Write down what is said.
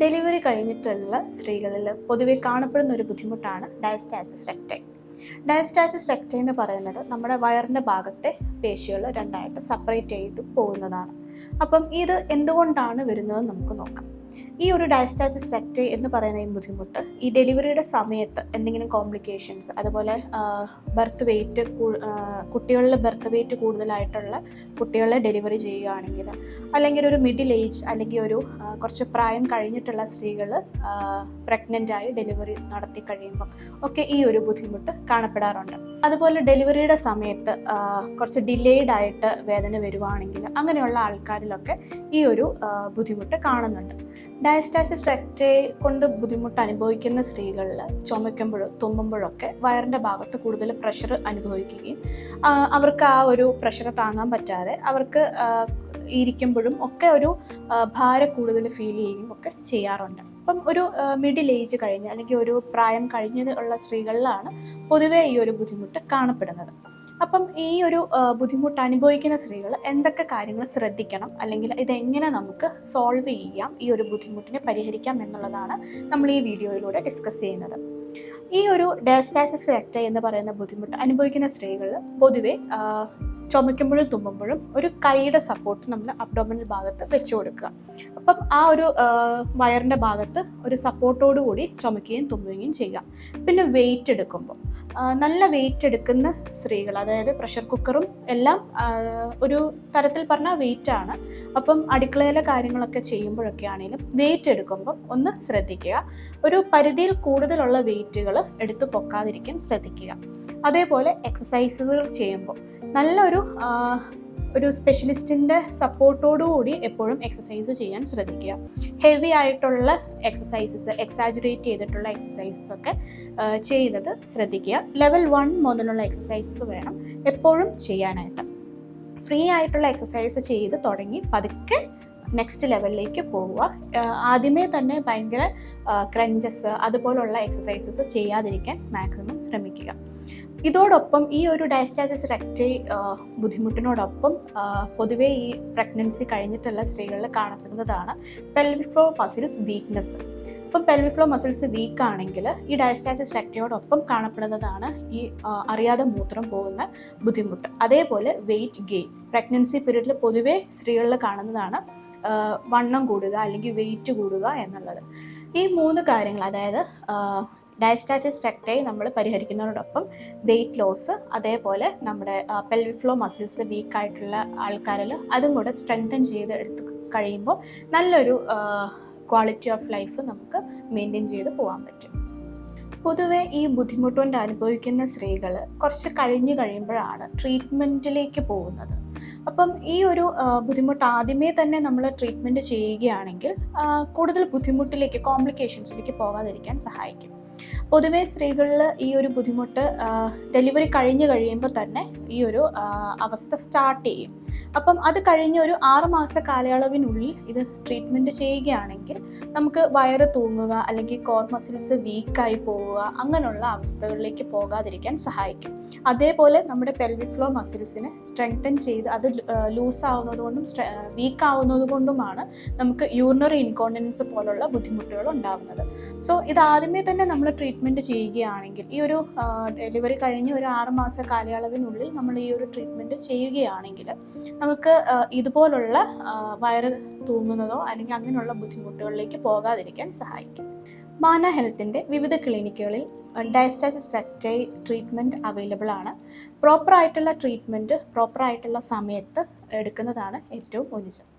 Delivery കഴിഞ്ഞിട്ടുള്ള സ്ത്രീകളിൽ പൊതുവെ കാണപ്പെടുന്ന ഒരു ബുദ്ധിമുട്ടാണ് ഡയസ്റ്റാസിസ് റെക്ടൈ ഡയസ്റ്റാസിസ് റെക്ടൈ എന്ന് പറയുന്നത് നമ്മുടെ വയറിന്റെ ഭാഗത്തെ പേശികൾ രണ്ടായിട്ട് സെപ്പറേറ്റ് ചെയ്ത് പോകുന്നതാണ്. അപ്പം ഇത് എന്തുകൊണ്ടാണ് വരുന്നത് നമുക്ക് നോക്കാം. ഈ ഒരു ഡയസ്റ്റാസിസ് റെക്ടൈ എന്ന് പറയുന്ന ഈ ബുദ്ധിമുട്ട്. ഈ ഡെലിവറിയുടെ സമയത്ത് എന്തെങ്കിലും കോംപ്ലിക്കേഷൻസ് അതുപോലെ ബർത്ത് വെയിറ്റ് കുട്ടികളിൽ ബർത്ത് വെയിറ്റ് കൂടുതലായിട്ടുള്ള കുട്ടികളെ ഡെലിവറി ചെയ്യുകയാണെങ്കിൽ അല്ലെങ്കിൽ ഒരു മിഡിൽ ഏജ് അല്ലെങ്കിൽ ഒരു കുറച്ച് പ്രായം കഴിഞ്ഞിട്ടുള്ള സ്ത്രീകൾ പ്രഗ്നന്റ് ആയി ഡെലിവറി നടത്തി കഴിയുമ്പം ഒക്കെ ഈ ഒരു ബുദ്ധിമുട്ട് കാണപ്പെടാറുണ്ട്. അതുപോലെ ഡെലിവറിയുടെ സമയത്ത് കുറച്ച് ഡിലേഡ് ആയിട്ട് വേദന വരുവാണെങ്കിൽ അങ്ങനെയുള്ള ആൾക്കാരിലൊക്കെ ഈ ഒരു ബുദ്ധിമുട്ട് കാണുന്നുണ്ട്. ഡയസ്റ്റാസിസ് റെക്റ്റെ കൊണ്ട് ബുദ്ധിമുട്ട് അനുഭവിക്കുന്ന സ്ത്രീകളിൽ ചുമയ്ക്കുമ്പോഴും തുമ്മുമ്പോഴൊക്കെ വയറിന്റെ ഭാഗത്ത് കൂടുതൽ പ്രഷർ അനുഭവിക്കുകയും അവർക്ക് ആ ഒരു പ്രഷർ താങ്ങാൻ പറ്റാതെ അവർക്ക് ഇരിക്കുമ്പോഴും ഒക്കെ ഒരു ഭാര കൂടുതൽ ഫീൽ ചെയ്യുകയും ഒക്കെ ചെയ്യാറുണ്ട്. അപ്പം ഒരു മിഡിൽ ഏജ് കഴിഞ്ഞ് അല്ലെങ്കിൽ ഒരു പ്രായം കഴിഞ്ഞത് ഉള്ള സ്ത്രീകളിലാണ് പൊതുവേ ഈ ഒരു ബുദ്ധിമുട്ട് കാണപ്പെടുന്നത്. അപ്പം ഈ ഒരു ബുദ്ധിമുട്ട് അനുഭവിക്കുന്ന സ്ത്രീകൾ എന്തൊക്കെ കാര്യങ്ങൾ ശ്രദ്ധിക്കണം? അല്ലെങ്കിൽ ഇതെങ്ങനെ നമുക്ക് സോൾവ് ചെയ്യാം? ഈ ഒരു ബുദ്ധിമുട്ടിനെ പരിഹരിക്കാം എന്നുള്ളതാണ് നമ്മൾ ഈ വീഡിയോയിലൂടെ ഡിസ്കസ് ചെയ്യുന്നത്. ഈ ഒരു ഡയസ്റ്റാസിസ് ലെറ്റ എന്ന് പറയുന്ന ബുദ്ധിമുട്ട് അനുഭവിക്കുന്ന സ്ത്രീകൾ പൊതുവെ ചുമയ്ക്കുമ്പോഴും തുമ്മുമ്പോഴും ഒരു കൈയുടെ സപ്പോർട്ട് നമ്മൾ അബ്ഡോമിനൽ ഭാഗത്ത് വെച്ചു കൊടുക്കുക. അപ്പം ആ ഒരു വയറിന്റെ ഭാഗത്ത് ഒരു സപ്പോർട്ടോടു കൂടി ചുമയ്ക്കുകയും തുമ്മുകയും ചെയ്യുക. പിന്നെ വെയിറ്റ് എടുക്കുമ്പോൾ നല്ല വെയിറ്റ് എടുക്കുന്ന സ്ത്രീകൾ അതായത് പ്രഷർ കുക്കറും എല്ലാം ഒരു തരത്തിൽ പറഞ്ഞാൽ വെയിറ്റ് ആണ്. അപ്പം അടുക്കളയിലെ കാര്യങ്ങളൊക്കെ ചെയ്യുമ്പോഴൊക്കെ ആണെങ്കിലും വെയിറ്റ് എടുക്കുമ്പോൾ ഒന്ന് ശ്രദ്ധിക്കുക. ഒരു പരിധിയിൽ കൂടുതലുള്ള വെയിറ്റുകൾ എടുത്തു പൊക്കാതിരിക്കാൻ ശ്രദ്ധിക്കുക. അതേപോലെ എക്സസൈസുകൾ ചെയ്യുമ്പോൾ നല്ലൊരു ആ, ഒരു സ്പെഷ്യലിസ്റ്റിന്റെ സപ്പോർട്ടോടുകൂടി എപ്പോഴും എക്സസൈസ് ചെയ്യാൻ ശ്രദ്ധിക്കുക. ഹെവി ആയിട്ടുള്ള എക്സസൈസസ് എക്സാജുറേറ്റ് ചെയ്തിട്ടുള്ള എക്സസൈസസ് ഒക്കെ ചെയ്യുന്നത് ശ്രദ്ധിക്കുക. ലെവൽ വൺ മുതലുള്ള എക്സസൈസസ് വേണം എപ്പോഴും ചെയ്യാനായിട്ട്. ഫ്രീ ആയിട്ടുള്ള എക്സസൈസ് ചെയ്ത് തുടങ്ങി പതുക്കെ നെക്സ്റ്റ് ലെവലിലേക്ക് പോവുക. ആദ്യമേ തന്നെ ഭയങ്കര ക്രഞ്ചസ് അതുപോലുള്ള എക്സസൈസസ് ചെയ്യാതിരിക്കാൻ മാക്സിമം ശ്രമിക്കുക. ഇതോടൊപ്പം ഈ ഒരു ഡയസ്റ്റാസിസ് റെക്റ്റി ബുദ്ധിമുട്ടിനോടൊപ്പം പൊതുവേ ഈ പ്രഗ്നൻസി കഴിഞ്ഞിട്ടുള്ള സ്ത്രീകളിൽ കാണപ്പെടുന്നതാണ് പെൽവിക് ഫ്ലോ മസിൽസ് വീക്ക്നെസ് ഇപ്പം പെൽവിക് ഫ്ലോ മസിൽസ് വീക്ക് ആണെങ്കിൽ ഈ ഡയസ്റ്റാസിസ് റെക്റ്റയോടൊപ്പം കാണപ്പെടുന്നതാണ് ഈ അറിയാതെ മൂത്രം പോകുന്ന ബുദ്ധിമുട്ട്. അതേപോലെ വെയിറ്റ് ഗെയിൻ പ്രഗ്നൻസി പീരീഡിൽ പൊതുവേ സ്ത്രീകളിൽ കാണുന്നതാണ് വണ്ണം കൂടുക അല്ലെങ്കിൽ വെയിറ്റ് കൂടുക എന്നുള്ളത്. ഈ മൂന്ന് കാര്യങ്ങൾ അതായത് ഡയസ്റ്റാറ്റിസ് ടെക്റ്റൈ നമ്മൾ പരിഹരിക്കുന്നതോടൊപ്പം വെയിറ്റ് ലോസ് അതേപോലെ നമ്മുടെ പെൽവിക് ഫ്ലോ മസിൽസ് വീക്കായിട്ടുള്ള ആൾക്കാരിൽ അതും കൂടെ സ്ട്രെങ്തൻ ചെയ്ത് എടുത്ത് കഴിയുമ്പോൾ നല്ലൊരു ക്വാളിറ്റി ഓഫ് ലൈഫ് നമുക്ക് മെയിന്റെയിൻ ചെയ്ത് പോകാൻ പറ്റും. പൊതുവേ ഈ ബുദ്ധിമുട്ടുകൊണ്ട് അനുഭവിക്കുന്ന സ്ത്രീകൾ കുറച്ച് കഴിഞ്ഞ് കഴിയുമ്പോഴാണ് ട്രീറ്റ്മെന്റിലേക്ക് പോകുന്നത്. അപ്പം ഈ ഒരു ബുദ്ധിമുട്ട് ആദ്യമേ തന്നെ നമ്മൾ ട്രീറ്റ്മെന്റ് ചെയ്യുകയാണെങ്കിൽ കൂടുതൽ ബുദ്ധിമുട്ടിലേക്ക് കോംപ്ലിക്കേഷൻസിലേക്ക് പോകാതിരിക്കാൻ സഹായിക്കും. പൊതുവേ സ്ത്രീകളിൽ ഈ ഒരു ബുദ്ധിമുട്ട് ഡെലിവറി കഴിഞ്ഞ് കഴിയുമ്പോൾ തന്നെ ഈ ഒരു അവസ്ഥ സ്റ്റാർട്ട് ചെയ്യും. അപ്പം അത് കഴിഞ്ഞ ഒരു ആറുമാസ കാലയളവിനുള്ളിൽ ഇത് ട്രീറ്റ്മെന്റ് ചെയ്യുകയാണെങ്കിൽ നമുക്ക് വയറ് തൂങ്ങുക അല്ലെങ്കിൽ കോർ മസിൽസ് വീക്കായി പോവുക അങ്ങനെയുള്ള അവസ്ഥകളിലേക്ക് പോകാതിരിക്കാൻ സഹായിക്കും. അതേപോലെ നമ്മുടെ പെൽവിക് ഫ്ലോ മസിൽസിനെ സ്ട്രെങ്തൻ ചെയ്ത് അത് ലൂസ് ആവുന്നത് കൊണ്ടും വീക്ക് ആവുന്നത് കൊണ്ടുമാണ് നമുക്ക് യൂറിനറി ഇൻകോണ്ടിനൻസ് പോലുള്ള ബുദ്ധിമുട്ടുകൾ ഉണ്ടാകുന്നത് സോ ഇത് ആദ്യമേ തന്നെ നമ്മൾ ട്രീറ്റ്മെന്റ് ചെയ്യുകയാണെങ്കിൽ ഈ ഒരു ഡെലിവറി കഴിഞ്ഞ് ഒരു ആറുമാസ കാലയളവിനുള്ളിൽ നമ്മൾ ഈ ഒരു ട്രീറ്റ്മെന്റ് ചെയ്യുകയാണെങ്കിൽ നമുക്ക് ഇതുപോലുള്ള വയറ് തൂങ്ങുന്നതോ അല്ലെങ്കിൽ അങ്ങനെയുള്ള ബുദ്ധിമുട്ടുകളിലേക്ക് പോകാതിരിക്കാൻ സഹായിക്കും. മാന ഹെൽത്തിന്റെ വിവിധ ക്ലിനിക്കുകളിൽ ഡയസ്റ്റാസിസ് റെക്ടൈ ട്രീറ്റ്മെന്റ് അവൈലബിൾ ആണ്. പ്രോപ്പറായിട്ടുള്ള ട്രീറ്റ്മെന്റ് പ്രോപ്പറായിട്ടുള്ള സമയത്ത് എടുക്കുന്നതാണ് ഏറ്റവും ഉചിതം